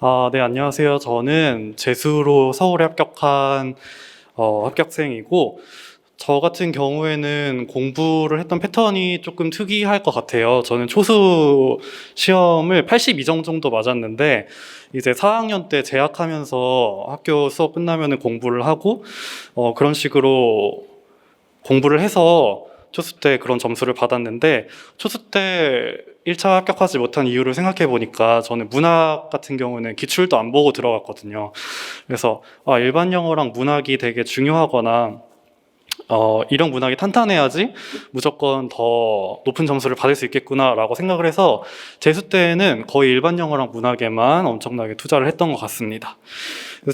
아, 네, 안녕하세요. 저는 재수로 서울에 합격한 어, 합격생이고, 저 같은 경우에는 공부를 했던 패턴이 조금 특이할 것 같아요. 저는 초수 시험을 82점 정도 맞았는데, 이제 4학년 때 재학하면서 학교 수업 끝나면은 공부를 하고, 어, 그런 식으로 공부를 해서 초수 때 그런 점수를 받았는데, 초수 때 1차 합격하지 못한 이유를 생각해 보니까 저는 문학 같은 경우는 기출도 안 보고 들어갔거든요. 그래서 아, 일반 영어랑 문학이 되게 중요하거나 어, 이런 문학이 탄탄해야지 무조건 더 높은 점수를 받을 수 있겠구나라고 생각을 해서 재수 때는 거의 일반 영어랑 문학에만 엄청나게 투자를 했던 것 같습니다.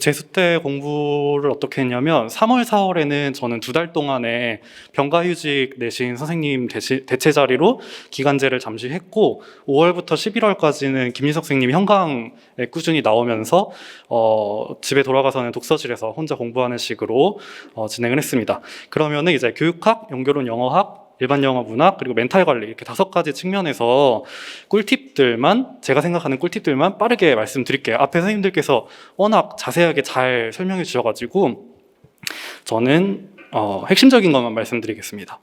재수 때 공부를 어떻게 했냐면 3월, 4월에는 저는 두 달 동안에 병가휴직 내신 선생님 대시, 대체 자리로 기간제를 잠시 했고 5월부터 11월까지는 김민석 선생님이 현강에 꾸준히 나오면서 어, 집에 돌아가서는 독서실에서 혼자 공부하는 식으로 어, 진행을 했습니다. 그러면은 이제 교육학, 연결론 영어학, 일반 영어 문학 그리고 멘탈 관리 이렇게 다섯 가지 측면에서 꿀팁들만 제가 생각하는 꿀팁들만 빠르게 말씀드릴게요. 앞에 선생님들께서 워낙 자세하게 잘 설명해 주셔가지고 저는 어, 핵심적인 것만 말씀드리겠습니다.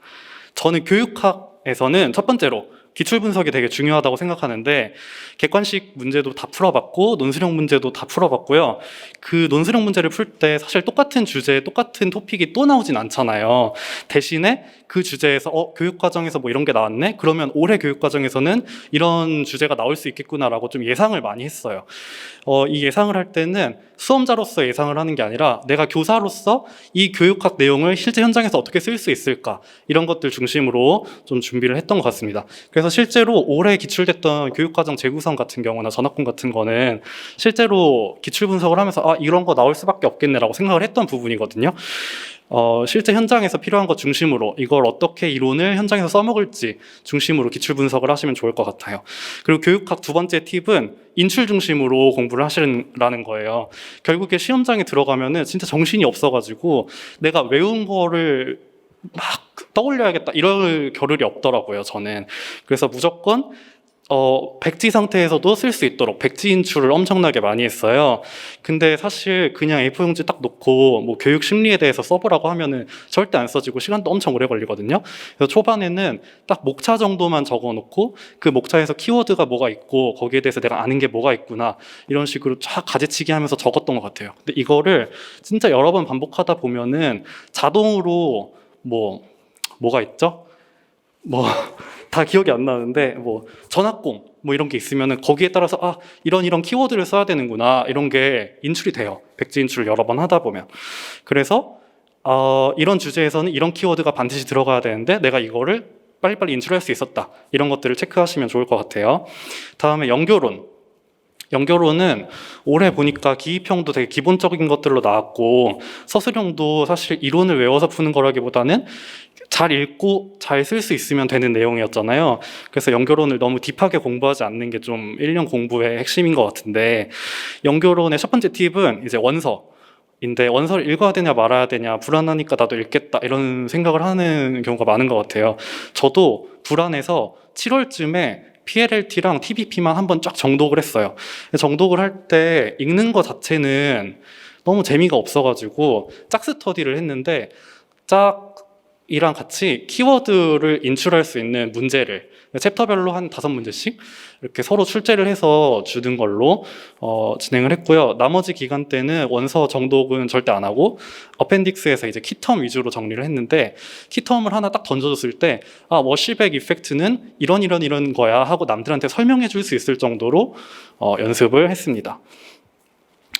저는 교육학에서는 첫 번째로 기출 분석이 되게 중요하다고 생각하는데 객관식 문제도 다 풀어봤고 논술형 문제도 다 풀어봤고요. 그 논술형 문제를 풀 때 사실 똑같은 주제에 똑같은 토픽이 또 나오진 않잖아요. 대신에 그 주제에서 어 교육 과정에서 뭐 이런 게 나왔네. 그러면 올해 교육 과정에서는 이런 주제가 나올 수 있겠구나라고 좀 예상을 많이 했어요. 어, 이 예상을 할 때는 수험자로서 예상을 하는 게 아니라 내가 교사로서 이 교육학 내용을 실제 현장에서 어떻게 쓸 수 있을까 이런 것들 중심으로 좀 준비를 했던 것 같습니다. 그래서 실제로 올해 기출됐던 교육과정 재구성 같은 경우나 전학금 같은 거는 실제로 기출 분석을 하면서 아 이런 거 나올 수밖에 없겠네라고 생각을 했던 부분이거든요. 어, 실제 현장에서 필요한 것 중심으로 이걸 어떻게 이론을 현장에서 써먹을지 중심으로 기출 분석을 하시면 좋을 것 같아요. 그리고 교육학 두 번째 팁은 인출 중심으로 공부를 하시라는 거예요. 결국에 시험장에 들어가면은 진짜 정신이 없어가지고 내가 외운 거를 막 떠올려야겠다 이럴 겨를이 없더라고요 저는 그래서 무조건 어, 백지 상태에서도 쓸 수 있도록 백지 인출을 엄청나게 많이 했어요. 근데 사실 그냥 A4 용지 딱 놓고 뭐 교육 심리에 대해서 써보라고 하면은 절대 안 써지고 시간도 엄청 오래 걸리거든요. 그래서 초반에는 딱 목차 정도만 적어 놓고 그 목차에서 키워드가 뭐가 있고 거기에 대해서 내가 아는 게 뭐가 있구나 이런 식으로 쫙 가지치기 하면서 적었던 것 같아요. 근데 이거를 진짜 여러 번 반복하다 보면은 자동으로 뭐 뭐가 있죠? 뭐 다 기억이 안 나는데 뭐 전학공 뭐 이런 게 있으면은 거기에 따라서 아 이런 이런 키워드를 써야 되는구나 이런 게 인출이 돼요. 백지 인출을 여러 번 하다 보면. 그래서 어, 이런 주제에서는 이런 키워드가 반드시 들어가야 되는데 내가 이거를 빨리빨리 인출할 수 있었다. 이런 것들을 체크하시면 좋을 것 같아요. 다음에 연결론 연결론은 올해 보니까 기입형도 되게 기본적인 것들로 나왔고 서술형도 사실 이론을 외워서 푸는 거라기보다는 잘 읽고 잘 쓸 수 있으면 되는 내용이었잖아요. 그래서 연결론을 너무 딥하게 공부하지 않는 게 좀 1년 공부의 핵심인 것 같은데 연결론의 첫 번째 팁은 이제 원서 인데 원서를 읽어야 되냐 말아야 되냐 불안하니까 나도 읽겠다 이런 생각을 하는 경우가 많은 것 같아요. 저도 불안해서 7월쯤에 PLLT랑 TBP만 한번 쫙 정독을 했어요. 정독을 할 때 읽는 것 자체는 너무 재미가 없어가지고 짝 스터디를 했는데 짝 이랑 같이 키워드를 인출할 수 있는 문제를 챕터별로 한 다섯 문제씩 이렇게 서로 출제를 해서 주는 걸로 어, 진행을 했고요. 나머지 기간 때는 원서 정독은 절대 안 하고 어펜딕스에서 이제 키텀 위주로 정리를 했는데 키텀을 하나 딱 던져줬을 때 아, 워시백 이펙트는 이런 이런 이런 거야 하고 남들한테 설명해 줄 수 있을 정도로 어, 연습을 했습니다.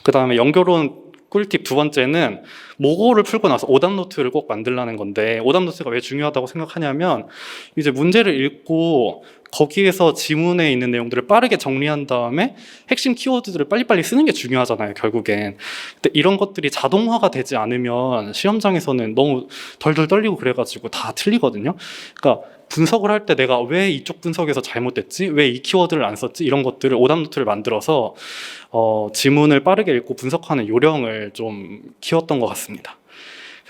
그 다음에 연결론 꿀팁 두 번째는 모고를 풀고 나서 오답 노트를 꼭 만들라는 건데 오답 노트가 왜 중요하다고 생각하냐면 이제 문제를 읽고 거기에서 지문에 있는 내용들을 빠르게 정리한 다음에 핵심 키워드들을 빨리빨리 쓰는 게 중요하잖아요 결국엔. 근데 이런 것들이 자동화가 되지 않으면 시험장에서는 너무 덜덜 떨리고 그래가지고 다 틀리거든요. 그러니까 분석을 할 때 내가 왜 이쪽 분석에서 잘못됐지? 왜 이 키워드를 안 썼지? 이런 것들을 오답 노트를 만들어서 어, 지문을 빠르게 읽고 분석하는 요령을 좀 키웠던 것 같습니다.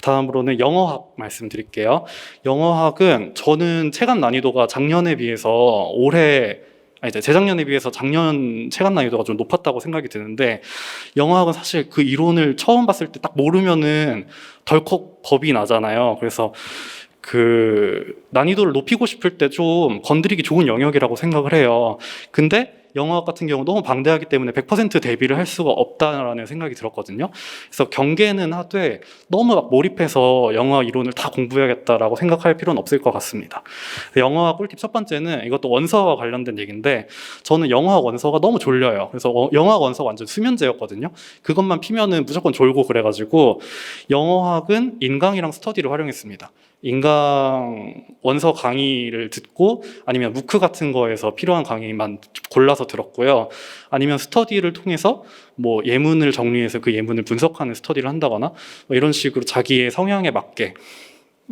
다음으로는 영어학 말씀드릴게요. 영어학은 저는 체감 난이도가 작년에 비해서 올해 아, 이제 재작년에 비해서 작년 체감 난이도가 좀 높았다고 생각이 드는데 영어학은 사실 그 이론을 처음 봤을 때 딱 모르면은 덜컥 겁이 나잖아요. 그래서 그 난이도를 높이고 싶을 때 좀 건드리기 좋은 영역이라고 생각을 해요. 근데 영어학 같은 경우 너무 방대하기 때문에 100% 대비를 할 수가 없다라는 생각이 들었거든요. 그래서 경계는 하되 너무 막 몰입해서 영어 이론을 다 공부해야겠다라고 생각할 필요는 없을 것 같습니다. 영어학 꿀팁 첫 번째는 이것도 원서와 관련된 얘기인데 저는 영어학 원서가 너무 졸려요. 그래서 어- 영어학 원서 완전 수면제였거든요. 그것만 피면은 무조건 졸고 그래가지고 영어학은 인강이랑 스터디를 활용했습니다. 인강 원서 강의를 듣고 아니면 무크 같은 거에서 필요한 강의만 골라서 들었고요. 아니면 스터디를 통해서 뭐 예문을 정리해서 그 예문을 분석하는 스터디를 한다거나 뭐 이런 식으로 자기의 성향에 맞게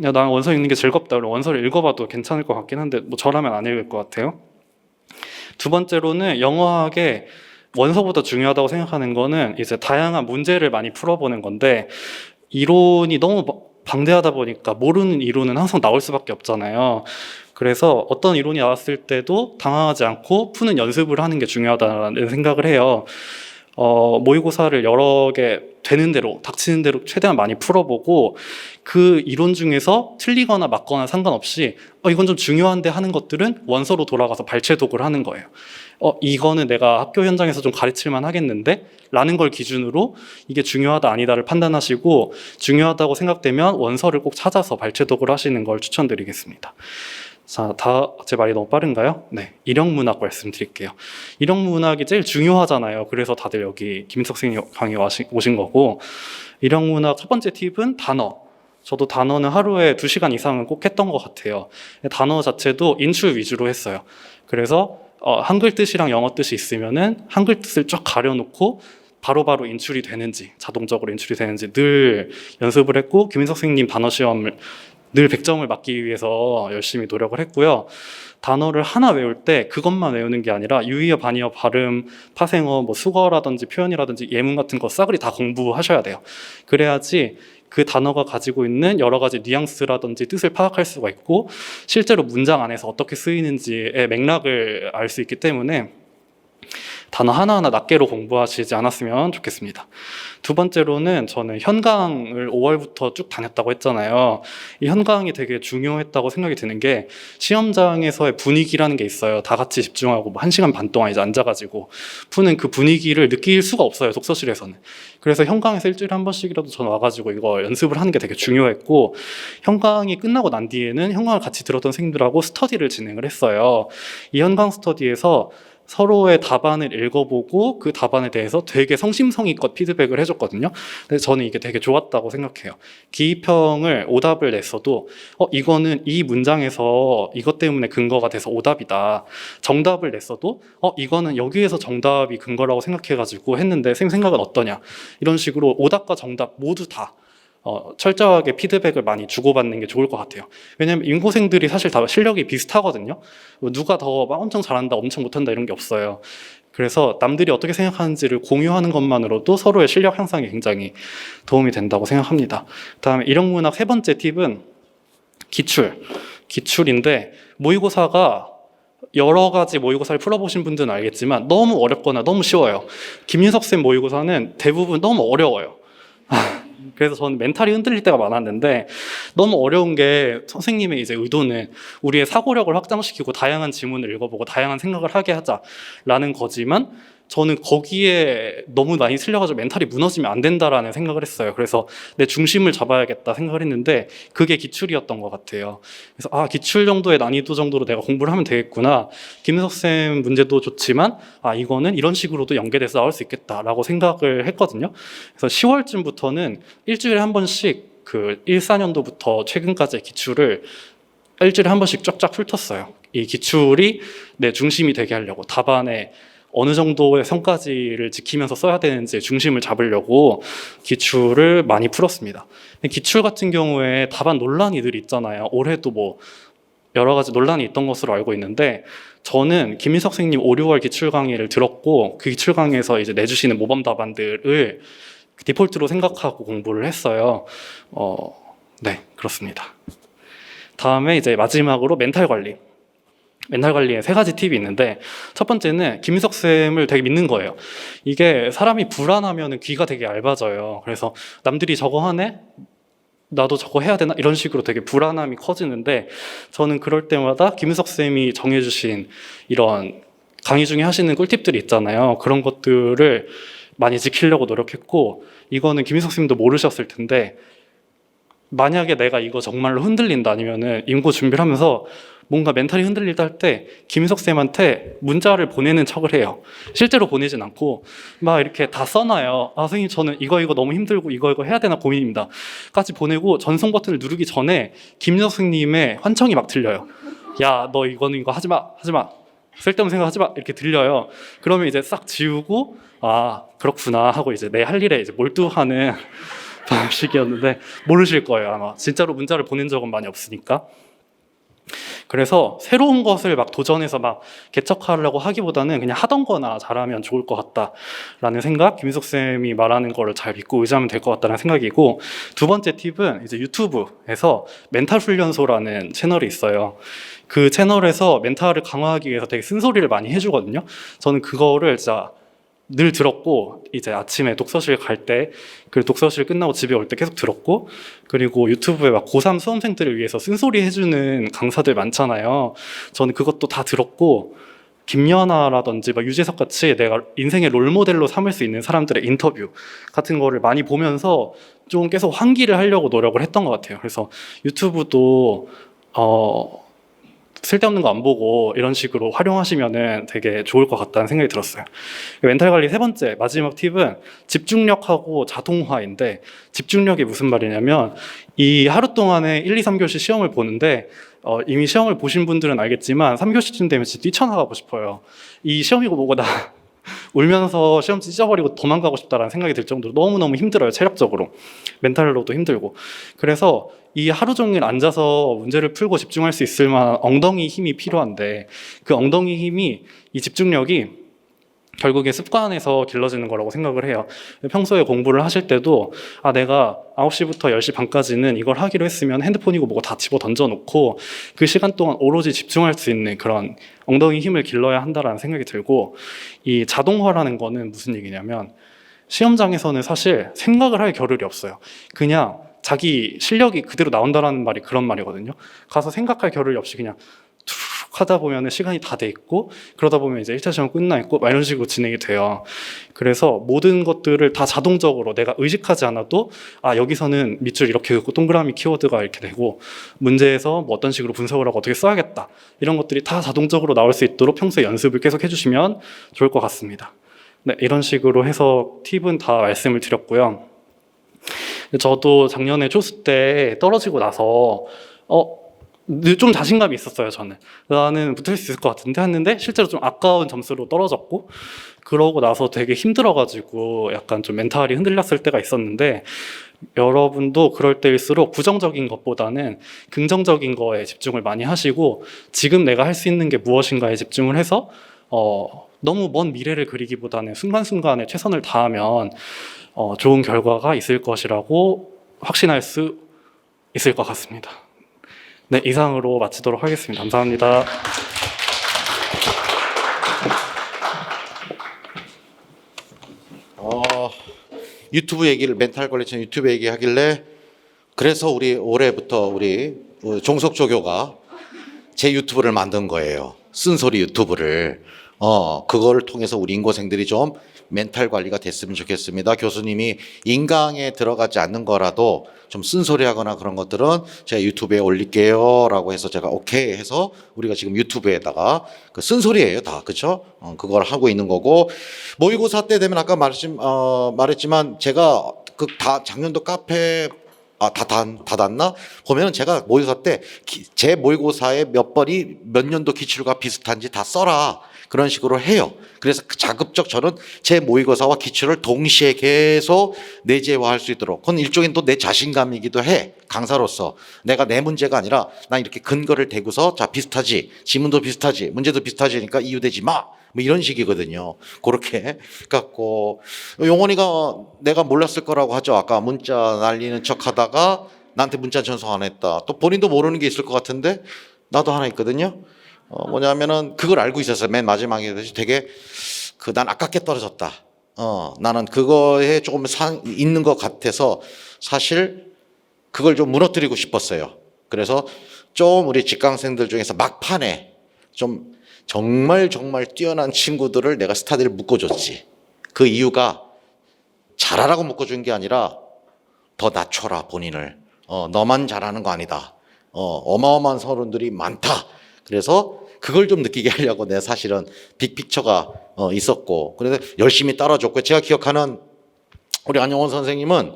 야, 난 원서 읽는 게 즐겁다. 원서를 읽어봐도 괜찮을 것 같긴 한데 뭐 저라면 안 읽을 것 같아요. 두 번째로는 영어학의 원서보다 중요하다고 생각하는 거는 이제 다양한 문제를 많이 풀어보는 건데 이론이 너무 바- 방대하다 보니까 모르는 이론은 항상 나올 수밖에 없잖아요. 그래서 어떤 이론이 나왔을 때도 당황하지 않고 푸는 연습을 하는 게 중요하다는 생각을 해요. 어, 모의고사를 여러 개 되는 대로 닥치는 대로 최대한 많이 풀어보고 그 이론 중에서 틀리거나 맞거나 상관없이 어, 이건 좀 중요한데 하는 것들은 원서로 돌아가서 발췌독을 하는 거예요. 어, 이거는 내가 학교 현장에서 좀 가르칠만 하겠는데? 라는 걸 기준으로 이게 중요하다 아니다를 판단하시고 중요하다고 생각되면 원서를 꼭 찾아서 발췌독을 하시는 걸 추천드리겠습니다. 자, 다, 제 말이 너무 빠른가요? 네. 일형 문학 말씀드릴게요. 일형 문학이 제일 중요하잖아요. 그래서 다들 여기 김석 선생님 강의 오신 거고, 일형 문학 첫 번째 팁은 단어. 저도 단어는 하루에 두 시간 이상은 꼭 했던 것 같아요. 단어 자체도 인출 위주로 했어요. 그래서 어, 한글 뜻이랑 영어 뜻이 있으면은 한글 뜻을 쫙 가려놓고 바로바로 인출이 되는지 자동적으로 인출이 되는지 늘 연습을 했고 김인석 선생님 단어 시험을 늘 100점을 맞기 위해서 열심히 노력을 했고요. 단어를 하나 외울 때 그것만 외우는 게 아니라 유의어, 반의어, 발음, 파생어, 뭐 수거라든지 표현이라든지 예문 같은 거 싸그리 다 공부하셔야 돼요. 그래야지 그 단어가 가지고 있는 여러 가지 뉘앙스라든지 뜻을 파악할 수가 있고 실제로 문장 안에서 어떻게 쓰이는지의 맥락을 알 수 있기 때문에 단어 하나하나 낱개로 공부하시지 않았으면 좋겠습니다. 두 번째로는 저는 현강을 5월부터 쭉 다녔다고 했잖아요. 이 현강이 되게 중요했다고 생각이 드는 게 시험장에서의 분위기라는 게 있어요. 다 같이 집중하고 뭐 1시간 반 동안 이제 앉아가지고 푸는 그 분위기를 느낄 수가 없어요. 독서실에서는. 그래서 현강에서 일주일에 한 번씩이라도 저는 와가지고 이거 연습을 하는 게 되게 중요했고 현강이 끝나고 난 뒤에는 현강을 같이 들었던 선생님들하고 스터디를 진행을 했어요. 이 현강 스터디에서 서로의 답안을 읽어보고 그 답안에 대해서 되게 성심성의껏 피드백을 해줬거든요. 근데 저는 이게 되게 좋았다고 생각해요. 기입형을 오답을 냈어도 어 이거는 이 문장에서 이것 때문에 근거가 돼서 오답이다. 정답을 냈어도 어 이거는 여기에서 정답이 근거라고 생각해가지고 했는데 생 생각은 어떠냐 이런 식으로 오답과 정답 모두 다 어, 철저하게 피드백을 많이 주고받는 게 좋을 것 같아요. 왜냐하면 인고생들이 사실 다 실력이 비슷하거든요. 뭐 누가 더 막 엄청 잘한다, 엄청 못한다 이런 게 없어요. 그래서 남들이 어떻게 생각하는지를 공유하는 것만으로도 서로의 실력 향상에 굉장히 도움이 된다고 생각합니다. 다음에 일형문학 세 번째 팁은 기출. 기출인데 모의고사가 여러 가지 모의고사를 풀어보신 분들은 알겠지만 너무 어렵거나 너무 쉬워요. 김윤석 쌤 모의고사는 대부분 너무 어려워요. 그래서 저는 멘탈이 흔들릴 때가 많았는데 너무 어려운 게 선생님의 이제 의도는 우리의 사고력을 확장시키고 다양한 지문을 읽어보고 다양한 생각을 하게 하자라는 거지만 저는 거기에 너무 많이 틀려가지고 멘탈이 무너지면 안 된다라는 생각을 했어요. 그래서 내 중심을 잡아야겠다 생각을 했는데 그게 기출이었던 것 같아요. 그래서 아 기출 정도의 난이도 정도로 내가 공부를 하면 되겠구나. 김은석 쌤 문제도 좋지만 아 이거는 이런 식으로도 연계돼서 나올 수 있겠다라고 생각을 했거든요. 그래서 10월쯤부터는 일주일에 한 번씩 그 14년도부터 최근까지의 기출을 일주일에 한 번씩 쫙쫙 훑었어요. 이 기출이 내 중심이 되게 하려고 답안에 어느 정도의 성까지를 지키면서 써야 되는지 중심을 잡으려고 기출을 많이 풀었습니다. 기출 같은 경우에 답안 논란이 늘 있잖아요. 올해도 뭐 여러 가지 논란이 있던 것으로 알고 있는데 저는 김민석 선생님 5, 6월 기출 강의를 들었고 그 기출 강의에서 이제 내주시는 모범 답안들을 디폴트로 생각하고 공부를 했어요. 어, 네, 그렇습니다. 다음에 이제 마지막으로 멘탈 관리. 멘탈 관리에 세 가지 팁이 있는데 첫 번째는 김민석 쌤을 되게 믿는 거예요. 이게 사람이 불안하면 귀가 되게 얇아져요. 그래서 남들이 저거 하네? 나도 저거 해야 되나? 이런 식으로 되게 불안함이 커지는데 저는 그럴 때마다 김민석 쌤이 정해주신 이런 강의 중에 하시는 꿀팁들이 있잖아요. 그런 것들을 많이 지키려고 노력했고 이거는 김민석 쌤도 모르셨을 텐데 만약에 내가 이거 정말로 흔들린다 아니면은 임고 준비를 하면서 뭔가 멘탈이 흔들리다 할 때 김인석 쌤한테 문자를 보내는 척을 해요. 실제로 보내진 않고 막 이렇게 다 써놔요. 아 선생님 저는 이거 이거 너무 힘들고 이거 이거 해야 되나 고민입니다. 까지 보내고 전송 버튼을 누르기 전에 김인석 선생님의 환청이 막 들려요. 야 너 이거는 이거 하지 마 하지 마 쓸데없는 생각하지 마 이렇게 들려요. 그러면 이제 싹 지우고 아 그렇구나 하고 이제 내 할 일에 이제 몰두하는 방식이었는데 모르실 거예요 아마. 진짜로 문자를 보낸 적은 많이 없으니까. 그래서 새로운 것을 막 도전해서 막 개척하려고 하기보다는 그냥 하던 거나 잘하면 좋을 것 같다라는 생각 김민석 쌤이 말하는 거를 잘 믿고 의지하면 될 것 같다는 생각이고 두 번째 팁은 이제 유튜브에서 멘탈 훈련소라는 채널이 있어요. 그 채널에서 멘탈을 강화하기 위해서 되게 쓴소리를 많이 해주거든요. 저는 그거를 진짜 늘 들었고 이제 아침에 독서실 갈 때 그리고 독서실 끝나고 집에 올 때 계속 들었고 그리고 유튜브에 막 고3 수험생들을 위해서 쓴소리 해주는 강사들 많잖아요. 저는 그것도 다 들었고 김연아라든지 막 유재석 같이 내가 인생의 롤모델로 삼을 수 있는 사람들의 인터뷰 같은 거를 많이 보면서 좀 계속 환기를 하려고 노력을 했던 것 같아요. 그래서 유튜브도 어 쓸데없는 거 안 보고 이런 식으로 활용하시면은 되게 좋을 것 같다는 생각이 들었어요. 멘탈 관리 세 번째 마지막 팁은 집중력하고 자동화인데 집중력이 무슨 말이냐면 이 하루 동안에 1, 2, 3교시 시험을 보는데 어, 이미 시험을 보신 분들은 알겠지만 3교시쯤 되면 진짜 뛰쳐나가고 싶어요. 이 시험이고 뭐고 나 울면서 시험 찢어버리고 도망가고 싶다라는 생각이 들 정도로 너무너무 힘들어요. 체력적으로. 멘탈로도 힘들고. 그래서 이 하루 종일 앉아서 문제를 풀고 집중할 수 있을 만한 엉덩이 힘이 필요한데 그 엉덩이 힘이 이 집중력이 결국에 습관에서 길러지는 거라고 생각을 해요. 평소에 공부를 하실 때도 아 내가 9시부터 10시 반까지는 이걸 하기로 했으면 핸드폰이고 뭐고 다 집어 던져 놓고 그 시간 동안 오로지 집중할 수 있는 그런 엉덩이 힘을 길러야 한다라는 생각이 들고 이 자동화라는 거는 무슨 얘기냐면 시험장에서는 사실 생각을 할 겨를이 없어요. 그냥 자기 실력이 그대로 나온다라는 말이 그런 말이거든요. 가서 생각할 겨를이 없이 그냥 툭 하다 보면 시간이 다 돼 있고 그러다 보면 이제 1차 시험 끝나 있고 막 이런 식으로 진행이 돼요. 그래서 모든 것들을 다 자동적으로 내가 의식하지 않아도 아 여기서는 밑줄 이렇게 긋고 동그라미 키워드가 이렇게 되고 문제에서 뭐 어떤 식으로 분석을 하고 어떻게 써야겠다 이런 것들이 다 자동적으로 나올 수 있도록 평소에 연습을 계속 해주시면 좋을 것 같습니다. 네, 이런 식으로 해서 팁은 다 말씀을 드렸고요. 저도 작년에 초수 때 떨어지고 나서 어, 좀 자신감이 있었어요, 저는. 나는 붙을 수 있을 것 같은데 했는데 실제로 좀 아까운 점수로 떨어졌고 그러고 나서 되게 힘들어가지고 약간 좀 멘탈이 흔들렸을 때가 있었는데 여러분도 그럴 때일수록 부정적인 것보다는 긍정적인 거에 집중을 많이 하시고 지금 내가 할 수 있는 게 무엇인가에 집중을 해서 어, 너무 먼 미래를 그리기보다는 순간순간에 최선을 다하면 어, 좋은 결과가 있을 것이라고 확신할 수 있을 것 같습니다. 네, 이상으로 마치도록 하겠습니다. 감사합니다. 어, 유튜브 얘기를 멘탈 관리처 유튜브 얘기하길래 그래서 우리 올해부터 우리 어, 종속조교가 제 유튜브를 만든 거예요. 쓴소리 유튜브를. 어, 그거를 통해서 우리 인고생들이 좀 멘탈 관리가 됐으면 좋겠습니다. 교수님이 인강에 들어가지 않는 거라도 좀 쓴소리 하거나 그런 것들은 제가 유튜브에 올릴게요. 라고 해서 제가 오케이 해서 우리가 지금 유튜브에다가 그 쓴소리예요. 다. 그쵸? 어, 그걸 하고 있는 거고 모의고사 때 되면 아까 말씀, 어, 말했지만 제가 그 다 작년도 카페 아, 다, 다, 다 닿나? 보면은 제가 모의고사 때, 제 모의고사에 몇 번이 몇 년도 기출과 비슷한지 다 써라. 그런 식으로 해요. 그래서 그 자급적 저는 제 모의고사와 기출을 동시에 계속 내재화할 수 있도록. 그건 일종의 또 내 자신감이기도 해. 강사로서. 내가 내 문제가 아니라 난 이렇게 근거를 대고서 자, 비슷하지. 지문도 비슷하지. 문제도 비슷하지니까 이유되지 마. 뭐 이런 식이거든요. 그렇게 갖고 용원이가 내가 몰랐을 거라고 하죠. 아까 문자 날리는 척 하다가 나한테 문자 전송 안 했다. 또 본인도 모르는 게 있을 것 같은데 나도 하나 있거든요. 어, 뭐냐면은 그걸 알고 있었어요. 맨 마지막에 되게 그 난 아깝게 떨어졌다. 어, 나는 그거에 조금 상, 있는 것 같아서 사실 그걸 좀 무너뜨리고 싶었어요. 그래서 좀 우리 직강생들 중에서 막판에 좀 정말 정말 뛰어난 친구들을 내가 스타들을 묶어줬지. 그 이유가 잘하라고 묶어준 게 아니라 더 낮춰라 본인을. 어, 너만 잘하는 거 아니다. 어, 어마어마한 서른들이 많다. 그래서 그걸 좀 느끼게 하려고 내가 사실은 빅픽처가 어, 있었고 그래서 열심히 따라줬고 제가 기억하는 우리 안영원 선생님은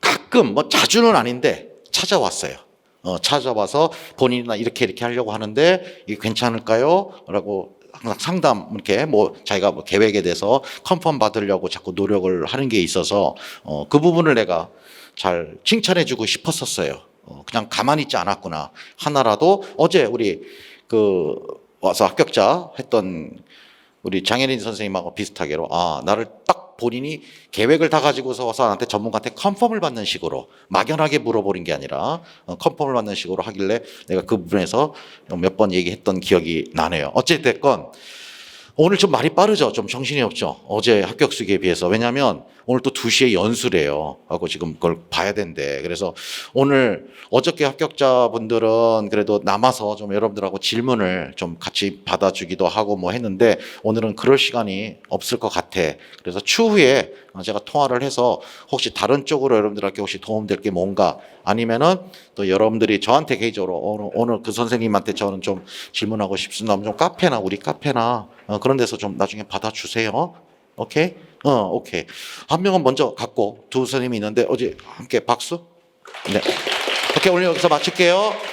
가끔 뭐 자주는 아닌데 찾아왔어요. 어, 찾아와서 본인이나 이렇게 이렇게 하려고 하는데 이게 괜찮을까요? 라고 항상 상담 이렇게 뭐 자기가 뭐 계획에 대해서 컨펌 받으려고 자꾸 노력을 하는 게 있어서 어, 그 부분을 내가 잘 칭찬해주고 싶었었어요. 어, 그냥 가만히 있지 않았구나. 하나라도 어제 우리 그 와서 합격자 했던 우리 장혜린 선생님하고 비슷하게로 아 나를 딱 본인이 계획을 다 가지고서 와서 나한테 전문가한테 컨펌을 받는 식으로 막연하게 물어보는 게 아니라 어, 컨펌을 받는 식으로 하길래 내가 그 부분에서 몇 번 얘기했던 기억이 나네요. 어찌 됐건 오늘 좀 말이 빠르죠. 좀 정신이 없죠. 어제 합격 수기에 비해서. 왜냐하면 오늘 또 2시에 연수래요. 하고 지금 그걸 봐야 된대. 그래서 오늘 어저께 합격자분들은 그래도 남아서 좀 여러분들하고 질문을 좀 같이 받아주기도 하고 뭐 했는데 오늘은 그럴 시간이 없을 것 같아. 그래서 추후에 제가 통화를 해서 혹시 다른 쪽으로 여러분들한테 혹시 도움될 게 뭔가 아니면은 또 여러분들이 저한테 개인적으로 오늘, 오늘 그 선생님한테 저는 좀 질문하고 싶습니다. 좀 카페나 우리 카페나 어, 그런 데서 좀 나중에 받아주세요. 오케이? 어, 오케이. 한 명은 먼저 갖고 두 선생님이 있는데 어제 함께 박수? 네. 오케이, 오늘 여기서 마칠게요.